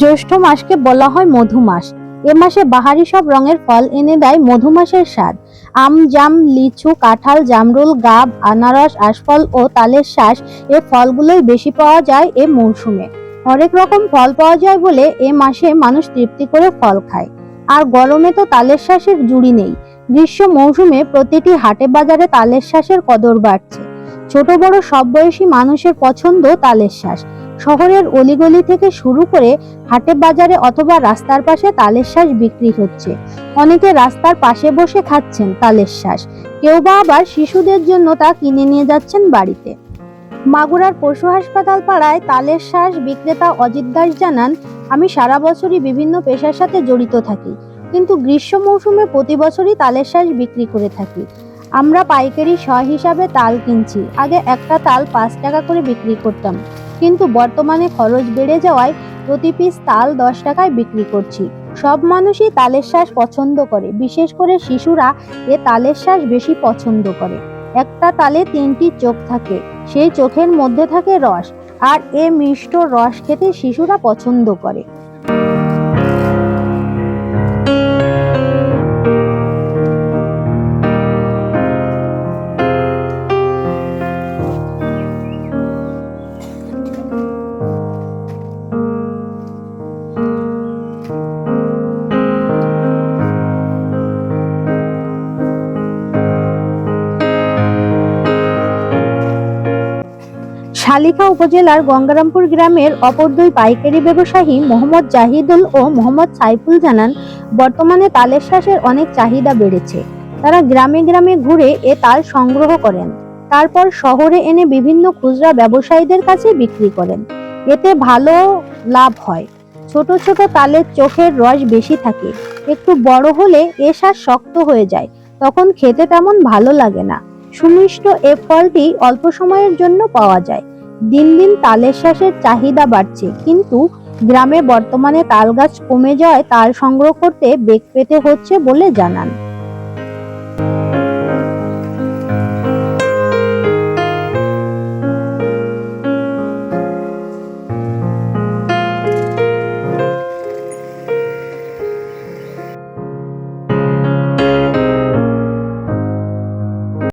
জ্যৈষ্ঠ মাসকে বলা হয় মধু মাস এ মাসে বাহারি সব রঙের ফল এনে দেয় মধু মাসের স্বাদ। আম, জাম, লিচু, কাঁঠাল, জামরুল, গাব, আনারস, আশফল ও তালের শ্বাস এ ফলগুলোই বেশি পাওয়া যায় এ মৌসুমে হরেক রকম ফল পাওয়া যায় বলে এ মাসে মানুষ তৃপ্তি করে ফল খায়। আর গরমে তো তালের শ্বাসের জুড়ি নেই। গ্রীষ্ম মৌসুমে প্রতিটি হাটে বাজারে তালের শ্বাসের কদর বাড়ছে। ছোট বড় সব বয়সী মানুষের পছন্দ তালের শ্বাস শহরের অলিগলি থেকে শুরু করে হাটে বাজারে অথবা রাস্তার পাশে তালের শ্বাস বিক্রি হচ্ছে। অনেকে রাস্তার পাশে বসে খাচ্ছেন তালের শ্বাস কেউ বা আবার শিশুদের জন্য তা কিনে নিয়ে যাচ্ছেন বাড়িতে। মাগুরার পশু হাসপাতাল পাড়ায় তালের শ্বাস বিক্রেতা অজিত দাস জানান, আমি সারা বছরই বিভিন্ন পেশার সাথে জড়িত থাকি, কিন্তু গ্রীষ্ম মৌসুমে প্রতি বছরই তালের শ্বাস বিক্রি করে থাকি। আমরা পাইকারি শ হিসাবে তাল কিনছি। আগে একটা তাল পাঁচ টাকা করে বিক্রি করতাম। কিন্তু বর্তমানে খরচ বেড়ে যাওয়ায় প্রতি পিস তাল দশ টাকায় বিক্রি করছি। সব মানুষই তালের শ্বাস পছন্দ করে, বিশেষ করে শিশুরা এ তালের শ্বাস বেশি পছন্দ করে। একটা তালে তিনটি চোখ থাকে, সেই চোখের মধ্যে থাকে রস, আর এ মিষ্ট রস খেতে শিশুরা পছন্দ করে। শালিকা উপজেলার গঙ্গারামপুর গ্রামের অপর দুই পাইকারি ব্যবসায়ী মোহাম্মদ জাহিদুল ও মোহাম্মদ সাইফুল জানান, বর্তমানে তালের শ্বাসের অনেক চাহিদা বেড়েছে। তারা গ্রামে গ্রামে ঘুরে এ তাল সংগ্রহ করেন। তারপর শহরে এনে বিভিন্ন খুচরা ব্যবসায়ীদের কাছে বিক্রি করেন। এতে ভালো লাভ হয়। ছোট ছোট তালের চোখের রস বেশি থাকে। একটু বড় হলে এ শ্বাস শক্ত হয়ে যায়। তখন খেতে তেমন ভালো লাগে না। সুমিষ্ট এ ফলটি অল্প সময়ের জন্য পাওয়া যায়। দিন দিন তালের শ্বাসের চাহিদা বাড়ছে, কিন্তু গ্রামে বর্তমানে তাল গাছ কমে যায় তাল সংগ্রহ করতে বেগ পেতে হচ্ছে বলে জানান।